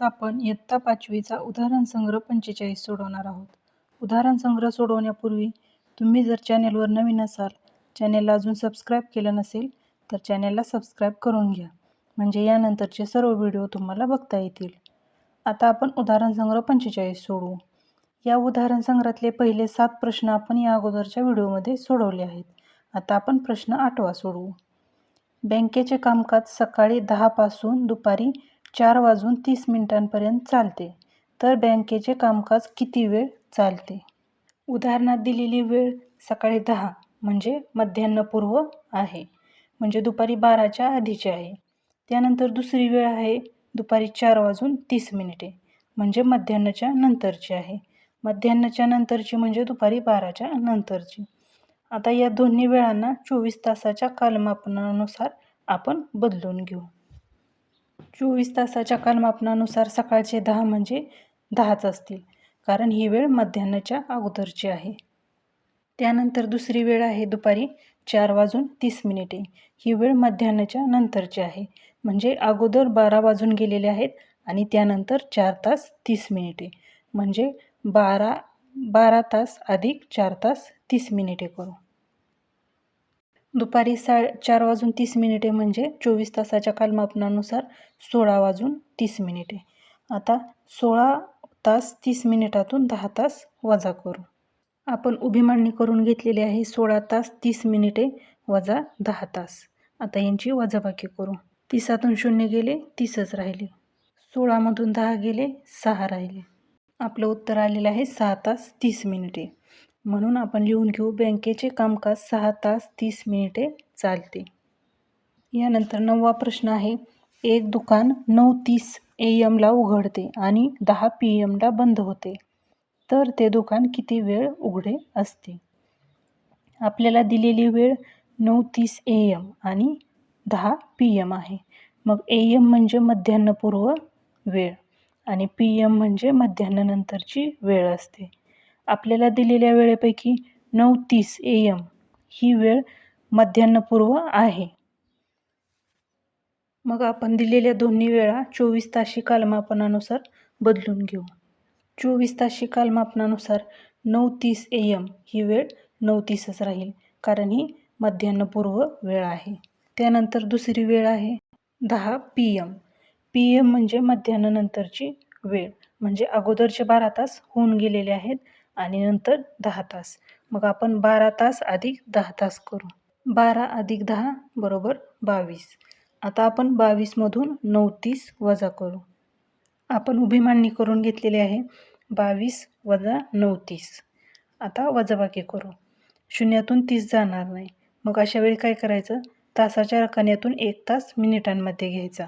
आपण इयत्ता पाचवीचा उदाहरण संग्रह पंचेचाळीस सोडवणार आहोत. उदाहरण संग्रह सोडवण्यापूर्वी तुम्ही जर चॅनेलवर नवीन असाल चॅनेलला अजून सबस्क्राईब केलं नसेल तर चॅनेलला सबस्क्राईब करून घ्या. म्हणजे यानंतरचे सर्व व्हिडिओ तुम्हाला बघता येतील. आता आपण उदाहरण संग्रह पंचेचाळीस सोडवू. या उदाहरण संग्रहातले पहिले सात प्रश्न आपण या अगोदरच्या व्हिडिओमध्ये सोडवले आहेत. आता आपण प्रश्न आठवा सोडवू. बँकेचे कामकाज सकाळी दहापासून दुपारी चार वाजून तीस मिनिटांपर्यंत चालते. तर बँकेचे कामकाज किती वेळ चालते? उदाहरणात दिलेली वेळ सकाळी दहा म्हणजे मध्यान्नपूर्व आहे. म्हणजे दुपारी बाराच्या आधीची आहे. त्यानंतर दुसरी वेळ आहे दुपारी चार वाजून तीस मिनिटे म्हणजे मध्यान्हच्या नंतरची आहे. मध्यान्हच्या नंतरची म्हणजे दुपारी बाराच्या नंतरची. आता या दोन्ही वेळांना चोवीस तासाच्या कालमापनानुसार आपण बदलून घेऊ. चोवीस तासाच्या कालमापनानुसार सकाळचे दहा म्हणजे दहाच असतील. कारण ही वेळ मध्यान्हच्या अगोदरची आहे. त्यानंतर दुसरी वेळ आहे दुपारी चार वाजून तीस मिनिटे. ही वेळ मध्यान्हच्या नंतरची आहे. म्हणजे अगोदर बारा वाजून गेलेले आहेत आणि त्यानंतर चार तास तीस मिनिटे. म्हणजे बारा बारा तास अधिक चार तास तीस मिनिटे करू. दुपारी सा चार वाजून तीस मिनिटे म्हणजे चोवीस तासाच्या कालमापनानुसार सोळा वाजून तीस मिनिटे. आता सोळा तास तीस मिनिटातून दहा तास वजा करू. आपण उभी मांडणी करून घेतलेली आहे सोळा तास तीस मिनिटे वजा दहा तास. आता यांची वजाबाकी करू. तीसातून शून्य गेले तीसच राहिले. सोळामधून दहा गेले सहा राहिले. आपलं उत्तर आलेलं आहे सहा तास तीस मिनिटे. म्हणून आपण लिहून घेऊ बँकेचे कामकाज सहा तास तीस मिनिटे चालते. यानंतर नववा प्रश्न आहे एक दुकान नऊ तीस ए एमला उघडते आणि दहा पी एमला बंद होते. तर ते दुकान किती वेळ उघडे असते? आपल्याला दिलेली वेळ नऊ तीस ए एम आणि दहा पी एम आहे. मग ए एम म्हणजे मध्यान्हपूर्व वेळ आणि पी एम म्हणजे मध्यान्हनंतरची वेळ असते. आपल्याला दिलेल्या वेळेपैकी नऊ तीस ए एम ही वेळ मध्यान्नपूर्व आहे. मग आपण दिलेल्या दोन्ही वेळा चोवीस ताशी कालमापनानुसार बदलून घेऊ. चोवीस ताशी कालमापनानुसार नऊ तीस ए एम ही वेळ नऊ तीसच राहील कारण ही मध्यान्नपूर्व वेळ आहे. त्यानंतर दुसरी वेळ आहे दहा पी एम पी एम म्हणजे मध्यान्हनंतरची वेळ म्हणजे अगोदरचे बारा तास होऊन गेलेले आहेत. आणि नंतर दहा तास. मग आपण बारा तास अधिक दहा तास करू. बारा अधिक दहा बरोबर बावीस. आता आपण बावीसमधून नऊ तीस वजा करू. आपण उभी मांडणी करून घेतलेली आहे. बावीस वजा नऊ तीस. आता वजाबाकी करू. शून्यातून तीस जाणार नाही. मग अशा वेळी काय करायचं? तासाच्या रकान्यातून एक तास मिनिटांमध्ये घ्यायचा.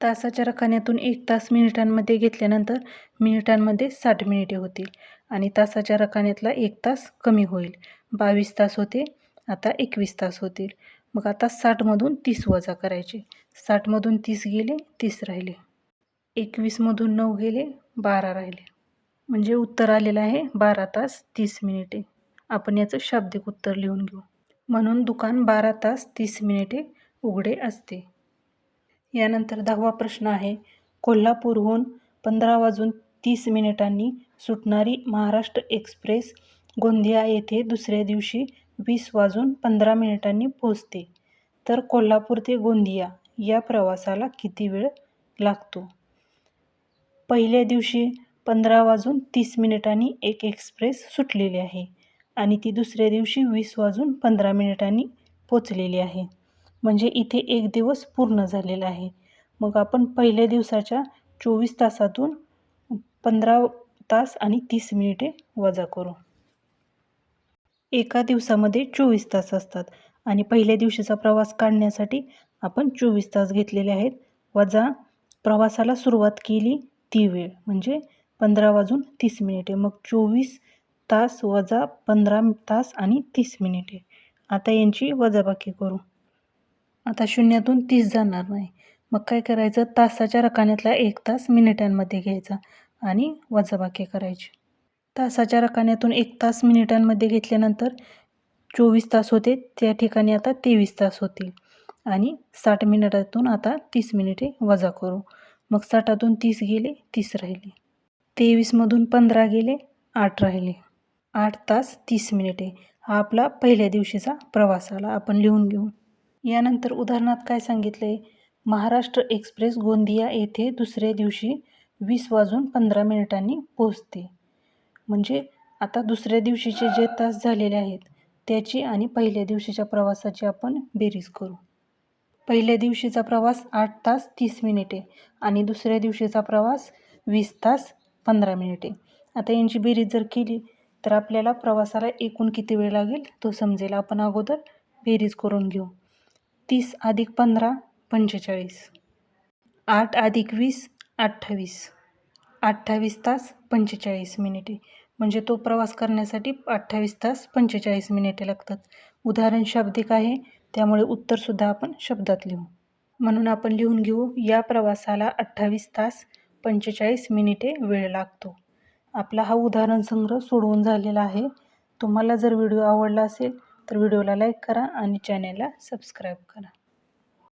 तासाच्या रखान्यातून एक तास मिनिटांमध्ये घेतल्यानंतर मिनिटांमध्ये साठ मिनिटे होतील आणि तासाच्या रखान्यातला एक तास कमी होईल. बावीस तास होते आता एकवीस तास होतील. मग आता साठमधून तीस वजा करायचे. साठमधून तीस गेले तीस राहिले. एकवीसमधून नऊ गेले बारा राहिले. म्हणजे उत्तर आलेलं आहे बारा तास तीस मिनिटे. आपण याचं शाब्दिक उत्तर लिहून घेऊ. म्हणून दुकान बारा तास तीस मिनिटे उघडे असते. यानंतर दहावा प्रश्न आहे. कोल्हापूरहून पंधरा वाजून तीस मिनिटांनी सुटणारी महाराष्ट्र एक्सप्रेस गोंदिया येथे दुसऱ्या दिवशी वीस वाजून पंधरा मिनिटांनी पोहोचते. तर कोल्हापूर ते गोंदिया या प्रवासाला किती वेळ लागतो? पहिल्या दिवशी पंधरा वाजून तीस मिनिटांनी एक एक्सप्रेस सुटलेली आहे आणि ती दुसऱ्या दिवशी वीस वाजून पंधरा मिनिटांनी पोचलेली आहे. म्हणजे इथे एक दिवस पूर्ण झालेला आहे. मग आपण पहिल्या दिवसाच्या चोवीस तासातून पंधरा तास आणि तीस मिनिटे वजा करू. एका दिवसामध्ये चोवीस तास असतात आणि पहिल्या दिवशीचा प्रवास काढण्यासाठी आपण चोवीस तास घेतलेले आहेत. वजा प्रवासाला सुरुवात केली ती वेळ म्हणजे पंधरा वाजून तीस मिनिटे. मग चोवीस तास वजा पंधरा तास आणि तीस मिनिटे. आता यांची वजाबाकी करू. आता शून्यातून तीस जाणार नाही. मग काय करायचं? तासाच्या रकान्यातला एक तास मिनिटांमध्ये घ्यायचा आणि वजाबाकी करायची. तासाच्या रकान्यातून एक तास मिनिटांमध्ये घेतल्यानंतर चोवीस तास होते. त्या ठिकाणी आता तेवीस तास होतील. आणि साठ मिनिटातून आता तीस मिनिटे वजा करू. मग साठातून तीस गेले तीस राहिले. तेवीसमधून पंधरा गेले आठ राहिले. आठ तास तीस मिनिटे. हा आपला पहिल्या दिवशीचा प्रवास आला आपण लिहून घेऊ. यानंतर उदाहरणात काय सांगितलं आहे महाराष्ट्र एक्सप्रेस गोंदिया येथे दुसऱ्या दिवशी वीस वाजून पंधरा मिनिटांनी पोहोचते. म्हणजे आता दुसऱ्या दिवशीचे जे तास झालेले आहेत त्याची आणि पहिल्या दिवशीच्या प्रवासाची आपण बेरीज करू. पहिल्या दिवशीचा प्रवास आठ तास तीस मिनिटे आणि दुसऱ्या दिवशीचा प्रवास वीस तास पंधरा मिनिटे. आता यांची बेरीज जर केली तर आपल्याला प्रवासाला एकूण किती वेळ लागेल तो समजेल. आपण अगोदर बेरीज करून घेऊ. तीस अधिक पंधरा पंचेचाळीस. आठ अधिक वीस अठ्ठावीस. अठ्ठावीस तास पंचेचाळीस मिनिटे. म्हणजे तो प्रवास करण्यासाठी अठ्ठावीस तास पंचेचाळीस मिनिटे लागतात. उदाहरण शाब्दिक आहे त्यामुळे उत्तरसुद्धा आपण शब्दात लिहू. म्हणून आपण लिहून घेऊ या प्रवासाला अठ्ठावीस तास पंचेचाळीस मिनिटे वेळ लागतो. आपला हा उदाहरण संग्रह सोडवून झालेला आहे. तुम्हाला जर व्हिडिओ आवडला असेल तर व्हिडिओला लाईक करा आणि चॅनेलला सबस्क्राईब करा.